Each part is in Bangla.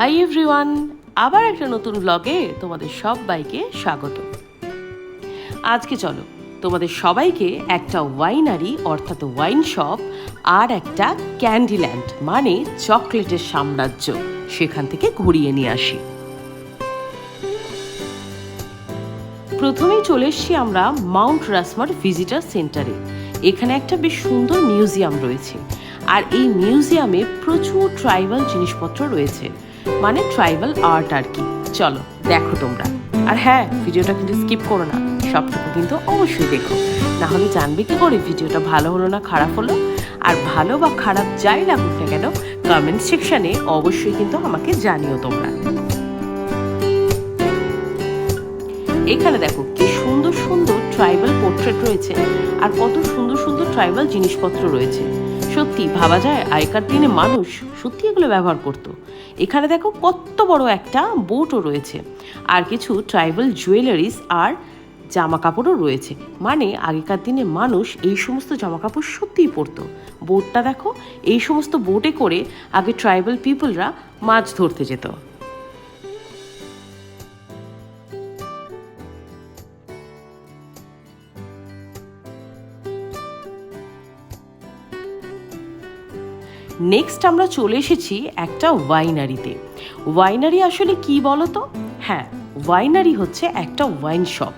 হাই এভরিওয়ান আবার একটা নতুন ব্লগে তোমাদের সবাইকে স্বাগত। আজকে চলো, তোমাদের সবাইকে একটা ওয়াইনারি অর্থাৎ ওয়াইন শপ আর একটা ক্যান্ডিল্যান্ড মানে চকলেটের সাম্রাজ্য, সেখান থেকে ঘুরিয়ে নিয়ে আসি। প্রথমেই চলে এসেছি আমরা মাউন্ট রাসমার ভিজিটার সেন্টারে এখানে একটা বেশ সুন্দর মিউজিয়াম রয়েছে। আর এই মিউজিয়ামে প্রচুর ট্রাইবাল জিনিসপত্র রয়েছে। মানে ট্রাইবাল আর্ট আর কি। চলো, দেখো তোমরা। আর হ্যাঁ ভিডিওটা কিন্তু স্কিপ করো না, সবটুকু কিন্তু অবশ্যই দেখো। না হলে জানবে কি করে ভিডিওটা ভালো হলো না খারাপ হলো। আর ভালো বা খারাপ যাই লাগুক না কেন কমেন্ট সেকশনে অবশ্যই কিন্তু আমাকে জানিও তোমরা। এখানে দেখো, কি সুন্দর সুন্দর ট্রাইবাল পোর্ট্রেট রয়েছে আর কত সুন্দর সুন্দর ট্রাইবাল জিনিসপত্র রয়েছে। সত্যি, ভাবা যায় আগেকার দিনে মানুষ সত্যি এগুলো ব্যবহার করতো। এখানে দেখো কত বড় একটা বোটও রয়েছে। আর কিছু ট্রাইবাল জুয়েলারিস আর জামা কাপড়ও রয়েছে। মানে আগেকার দিনে মানুষ এই সমস্ত জামা কাপড় সত্যিই পরতো। বোটটা দেখো, এই সমস্ত বোটে করে আগে ট্রাইবাল পিপলরা মাছ ধরতে যেত। নেক্সট আমরা চলে এসেছি একটা ওয়াইনারিতে ওয়াইনারি আসলে কি বলতো? হ্যাঁ ওয়াইনারি হচ্ছে একটা ওয়াইন শপ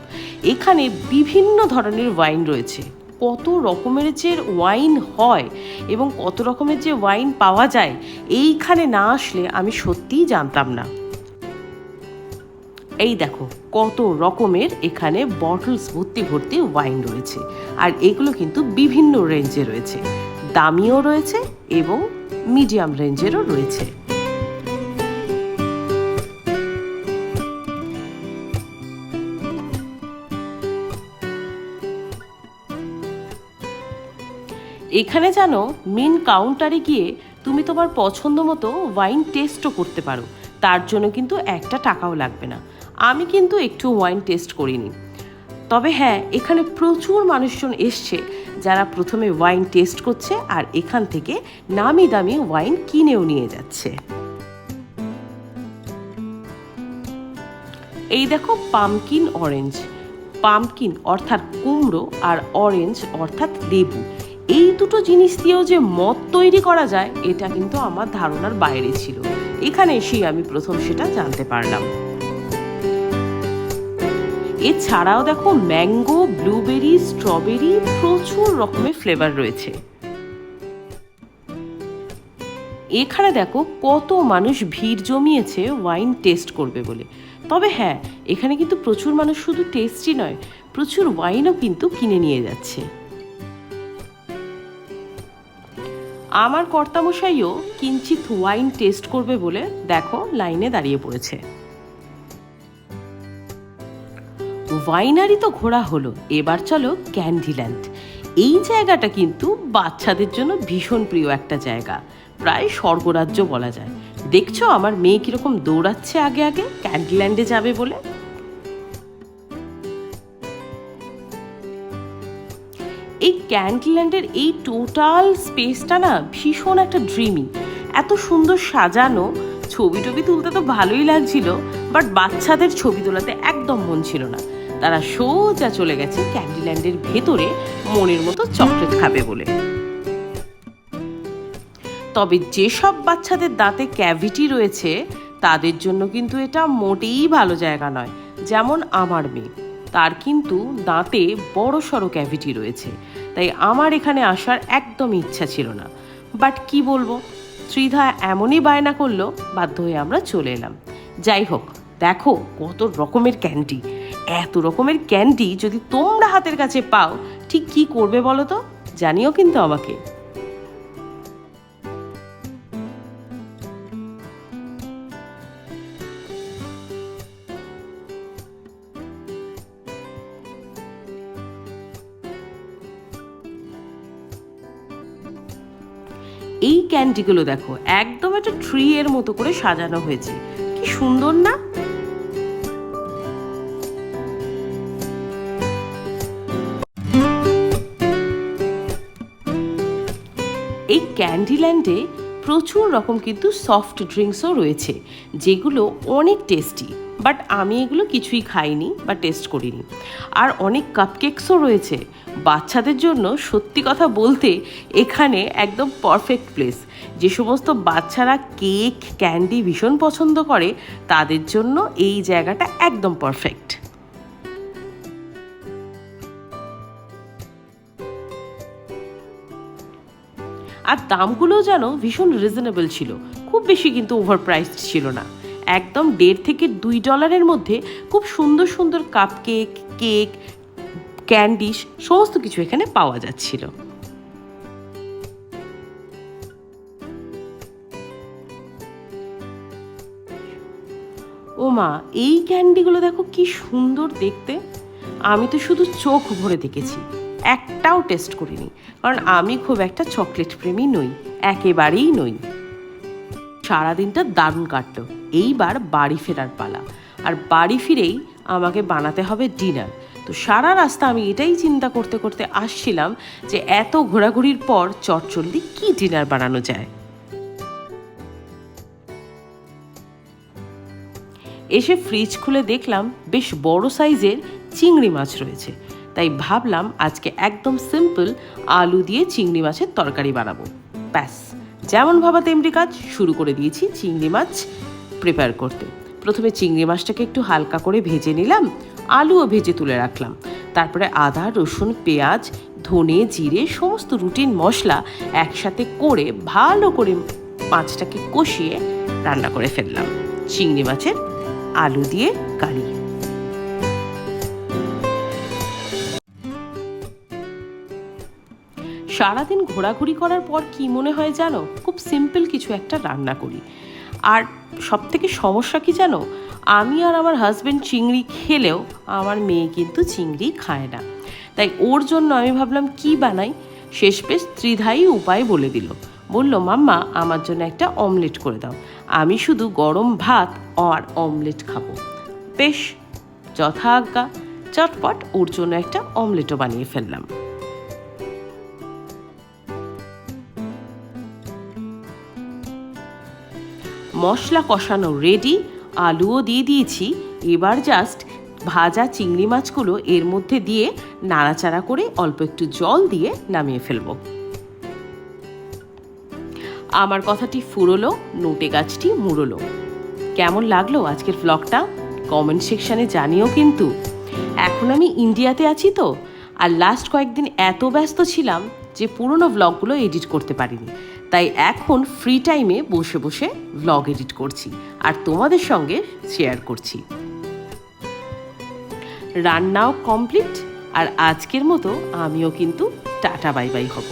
এখানে বিভিন্ন ধরনের ওয়াইন রয়েছে। কত রকমের যে ওয়াইন হয় এবং কত রকমের যে ওয়াইন পাওয়া যায়, এইখানে না আসলে আমি সত্যিই জানতাম না। এই দেখো, কত রকমের এখানে বটলস ভর্তি ভর্তি ওয়াইন রয়েছে। আর এগুলো কিন্তু বিভিন্ন রেঞ্জে রয়েছে। দামিও রয়েছে এবং মিডিয়াম রেঞ্জেরও রয়েছে। এখানে যেন মেন কাউন্টারে গিয়ে তুমি তোমার পছন্দ মতো ওয়াইন টেস্টও করতে পারো। তার জন্য কিন্তু একটা টাকাও লাগবে না। আমি কিন্তু একটু ওয়াইন টেস্ট করিনি। তবে হ্যাঁ এখানে প্রচুর মানুষজন এসছে যারা প্রথমে ওয়াইন টেস্ট করছে আর এখান থেকে নামি দামি ওয়াইন কিনেও নিয়ে যাচ্ছে। এই দেখো পামকিন অরেঞ্জ। পামকিন অর্থাৎ কুমড়ো আর অরেঞ্জ অর্থাৎ লেবু। এই দুটো জিনিস দিয়েও যে মদ তৈরি করা যায়, এটা কিন্তু আমার ধারণার বাইরে ছিল। এখানে এসেই আমি প্রথম সেটা জানতে পারলাম। এছাড়াও দেখো ম্যাঙ্গো, ব্লুবেরি, স্ট্রবেরি প্রচুর রকমের ফ্লেভার রয়েছে। এখানে দেখো কত মানুষ ভিড় জমিয়েছে ওয়াইন টেস্ট করবে বলে। তবে হ্যাঁ এখানে কিন্তু প্রচুর মানুষ শুধু টেস্টই নয়, প্রচুর ওয়াইনও কিন্তু কিনে নিয়ে যাচ্ছে। আমার কর্তামশাইও কিঞ্চিত ওয়াইন টেস্ট করবে বলে দেখো লাইনে দাঁড়িয়ে পড়েছে। ওয়াইনারি তো ঘোরা হলো। এবার চলো ক্যান্ডিল্যান্ড। এই জায়গাটা কিন্তু বাচ্চাদের জন্য ভীষণ প্রিয় একটা জায়গা। প্রায় স্বর্গরাজ্য বলা যায়। দেখছ আমার মেয়ে কীরকম দৌড়াচ্ছে আগে আগে? ক্যান্ডিল্যান্ডে যাবে বলে? এই ক্যান্ডিল্যান্ডের এই টোটাল স্পেসটা না ভীষণ একটা ড্রিমি। এত সুন্দর সাজানো ছবি টবি তুলতে তো ভালোই লাগছিল, বাট বাচ্চাদের ছবি তোলাতে একদম মন ছিল না। তারা সোজা চলে গেছে ক্যান্ডিল্যান্ডের ভেতরে মনের মতো চকলেট খাবে বলে। তবে যেসব বাচ্চাদের দাঁতে ক্যাভিটি রয়েছে, তাদের জন্য কিন্তু এটা মোটেই ভালো জায়গা নয়, যেমন আমার মেয়ে। তার কিন্তু দাঁতে বড় সড়ো ক্যাভিটি রয়েছে, তাই আমার এখানে আসার একদম ইচ্ছা ছিল না। বাট কি বলব, শ্রীধা এমনই বায়না করল, বাধ্য হয়ে আমরা চলে এলাম। যাই হোক, দেখো কত রকমের ক্যান্ডি। এত রকমের ক্যান্ডি যদি তোমরা হাতের কাছে পাও, ঠিক কি করবে বলো তো? জানিও কিন্তু আমাকে। এই ক্যান্ডিগুলো দেখো, একদম একটা ট্রি এর মতো করে সাজানো হয়েছে। কি সুন্দর না? এই ক্যান্ডিল্যান্ডে প্রচুর রকম কিন্তু সফট ড্রিঙ্কসও রয়েছে, যেগুলো অনেক টেস্টি বাট আমি এগুলো কিছুই খাইনি বা টেস্ট করিনি। আর অনেক কাপকেকসও রয়েছে, বাচ্চাদের জন্য সত্যি কথা বলতে এখানে একদম পারফেক্ট প্লেস যে সমস্ত বাচ্চারা কেক ক্যান্ডি ভীষণ পছন্দ করে, তাদের জন্য এই জায়গাটা একদম পারফেক্ট আর দামগুলোও যেন ভীষণ রিজনেবল ছিল। খুব বেশি কিন্তু ওভার প্রাইসড ছিল না। একদম দেড় থেকে দুই ডলারের মধ্যে খুব সুন্দর সুন্দর কাপ কেক কেক ক্যান্ডিস সমস্ত কিছু এখানে পাওয়া যাচ্ছিল। ও মা এই ক্যান্ডিগুলো দেখো কি সুন্দর দেখতে। আমি তো শুধু চোখ ভরে দেখেছি। একটাও টেস্ট করিনি। কারণ আমি খুব একটা চকলেট প্রেমী নই, একেবারেই নই। সারাদিনটা দারুণ কাটলো, এইবার বাড়ি ফেরার পালা। আর বাড়ি ফিরেই আমাকে বানাতে হবে ডিনার তো সারা রাস্তা আমি এটাই চিন্তা করতে করতে আসছিলাম যে এত ঘোরাঘুরির পর চটচল্লি কি ডিনার বানানো যায়। এসে ফ্রিজ খুলে দেখলাম বেশ বড় সাইজের চিংড়ি মাছ রয়েছে। তাই ভাবলাম আজকে একদম সিম্পল আলু দিয়ে চিংড়ি মাছের তরকারি বানাবো। ব্যাস, যেমন ভাবা তেমনি কাজ, শুরু করে দিয়েছি চিংড়ি মাছ প্রিপেয়ার করতে। প্রথমে চিংড়ি মাছটাকে একটু হালকা করে ভেজে নিলাম, আলুও ভেজে তুলে রাখলাম। তারপরে আদা, রসুন, পেঁয়াজ, ধনে, জিরে, সমস্ত রুটিন মশলা একসাথে করে ভালো করে মাছটাকে কষিয়ে রান্না করে ফেললাম। চিংড়ি মাছের আলু দিয়ে কারি। সারাদিন ঘোরাঘুরি করার পর কি মনে হয় জানো? খুব সিম্পল কিছু একটা রান্না করি। আর সব থেকে সমস্যা কি জানো? আমি আর আমার হাজব্যান্ড চিংড়ি খেলেও আমার মেয়ে কিন্তু চিংড়ি খায় না। তাই ওর জন্য আমি ভাবলাম, কি বানাই? শেষ পেশ ত্রিধায়ী উপায় বলে দিল। বলল, মাম্মা, আমার জন্য একটা অমলেট করে দাও। আমি শুধু গরম ভাত আর অমলেট খাব। বেশ যথা আজ্ঞা চটপট ওর জন্য একটা অমলেটও বানিয়ে ফেললাম। মশলা কষানো রেডি আলুও দিয়ে দিয়েছি। এবার জাস্ট ভাজা চিংড়ি মাছগুলো এর মধ্যে দিয়ে নাড়াচাড়া করে অল্প একটু জল দিয়ে নামিয়ে ফেলব। আমার কথাটি ফুরলো, নোটে গাছটি মুড়লো। কেমন লাগল আজকের ব্লগটা কমেন্ট সেকশানে জানিও কিন্তু। এখন আমি ইন্ডিয়াতে আছি তো, আর লাস্ট কয়েকদিন এত ব্যস্ত ছিলাম যে পুরনো ব্লগগুলো এডিট করতে পারিনি। তাই এখন ফ্রি টাইমে বসে বসে ভ্লগ এডিট করছি আর তোমাদের সঙ্গে শেয়ার করছি। রান্নাও কমপ্লিট আর আজকের মতো আমিও কিন্তু টাটা বাই বাই হব।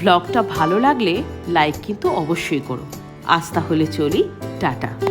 ভ্লগটা ভালো লাগলে লাইক কিন্তু অবশ্যই করো। আজ তাহলে চলি, টাটা।